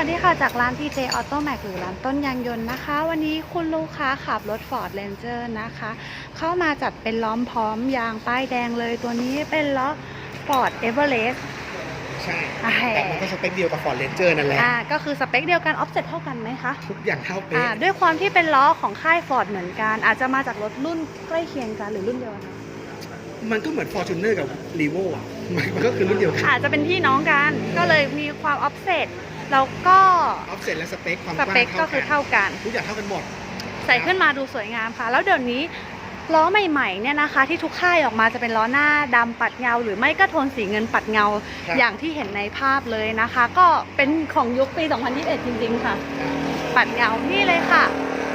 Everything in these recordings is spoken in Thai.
วัสดีค่ะ จากร้าน PJ Auto Max หรือร้านต้นยางยนต์นะคะ วันนี้คุณลูกค้าขับรถ Ford Ranger นะคะ เข้ามาจัดเป็นล้อมพร้อมยางป้ายแดงเลยตัวนี้เป็นล้อ Ford Everest ใช่อ่าแต่มันก็สเปคเดียวกับ Ford Ranger นั่นแหละอ่าก็คือสเปคเดียวกัน offset เท่ากันไหมคะทุกอย่างเท่าเป๊ะอ่าด้วยความที่เป็นล้อของค่าย Ford เหมือนกัน อาจจะมาจากรถรุ่นใกล้เคียงกันหรือรุ่นเดียวกันคะมันก็เหมือน Fortuner กับ r e v o อะมันมันก็คือรุ่นเดียวกันอาจจะเป็นพี่น้องกันก็เลยมีความ offset แล้วก็ offset และสเปคความสกว้างเปคก็คือเท่ากันทุกอย่างเท่ากันหมด ใส่ขึ้นมาดูสวยงามค่ะ แล้วเดี๋ยวนี้ล้อใหม่ๆเนี่ยนะคะ ที่ทุกค่ายออกมาจะเป็นล้อหน้าดำปัดเงา หรือไม่ก็โทนสีเงินปัดเงาครับอย่างที่เห็นในภาพเลยนะคะ ก็เป็นของยุคปี 2021 จริง ๆ ค่ะ ปัดเงา นี่เลยค่ะ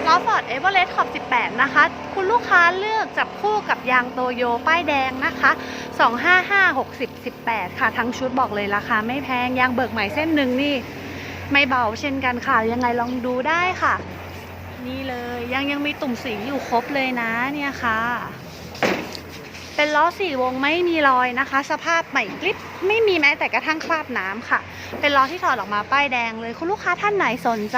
ล้อฟอร์ดเอเวอเรสต์ขอบ 18 นะคะ คุณลูกค้าเลือกจับคู่กับยางโตโยป้ายแดงนะคะ 255 60 18 ค่ะ ทั้งชุดบอกเลยราคาไม่แพง ยางเบิกใหม่เส้นหนึ่งนี่ ไม่เบาเช่นกันค่ะ ยังไงลองดูได้ค่ะ นี่เลยยังยังมีตุ่มสีอยู่ครบเลยนะเนี่ยค่ะ เป็นล้อสี่วงไม่มีรอยนะคะ สภาพใหม่กริบไม่มีแม้แต่กระทั่งคราบน้ำค่ะ เป็นล้อที่ถอดออกมาป้ายแดงเลย คุณลูกค้าท่านไหนสนใจ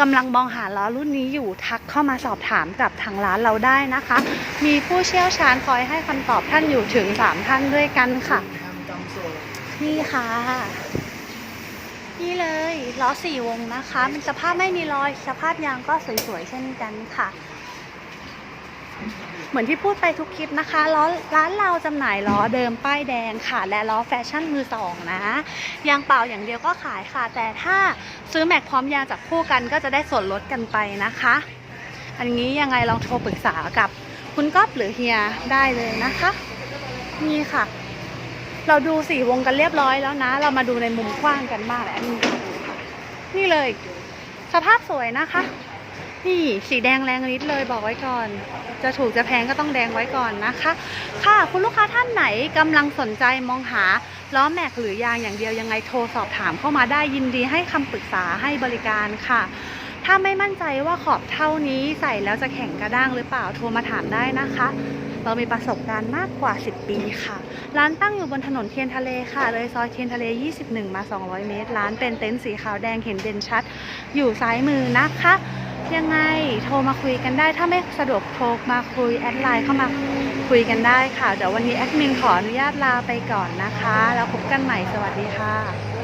กำลังมองหาล้อรุ่นนี้อยู่ทักเข้ามาสอบถามกับทางร้านเราได้นะคะ มีผู้เชี่ยวชาญคอยให้คำตอบท่านอยู่ถึง 3 ท่านด้วยกันค่ะนี่ค่ะ นี่เลยล้อสี่วงนะคะ มันสภาพไม่มีรอย สภาพยางก็สวยๆเช่นกันค่ะ เหมือนที่พูดไปทุกคลิปนะคะล้อร้านเราจำหน่ายล้อเดิมป้ายแดงค่ะ และล้อแฟชั่นมือสองนะยางเปล่าอย่างเดียวก็ขายค่ะ แต่ถ้าซื้อแม็กพร้อมยางจากคู่กันก็จะได้ส่วนลดกันไปนะคะ อันนี้ยังไงลองโทรปรึกษากับคุณก๊อฟหรือเฮียได้เลยนะคะ นี่ค่ะ เราดูสี่วงกันเรียบร้อยแล้วนะ เรามาดูในมุมกว้างกันบ้างแหละนี่นี่เลย สภาพสวยนะคะ นี่สีแดงแรงฤทธิ์เลยบอกไว้ก่อน จะถูกจะแพงก็ต้องแดงไว้ก่อนนะคะ ค่ะคุณลูกค้าท่านไหนกำลังสนใจมองหาล้อแม็กหรือยางอย่างเดียวยังไงโทรสอบถามเข้ามาได้ยินดีให้คำปรึกษาให้บริการค่ะถ้าไม่มั่นใจว่าขอบเท่านี้ใส่แล้วจะแข็งกระด้างหรือเปล่าโทรมาถามได้นะคะ เรามีประสบการณ์มากกว่า 10 ปีค่ะ ร้านตั้งอยู่บนถนนเทียนทะเลค่ะ เลยซอยเทียนทะเล 21 มา 200 เมตร ร้านเป็นเต็นท์สีขาวแดงเห็นเด่นชัด อยู่ซ้ายมือนะคะ ยังไงโทรมาคุยกันได้ ถ้าไม่สะดวกโทรมาคุยแอดไลน์เข้ามาคุยกันได้ค่ะ เดี๋ยววันนี้แอดมินขออนุญาตลาไปก่อนนะคะ แล้วพบกันใหม่ สวัสดีค่ะ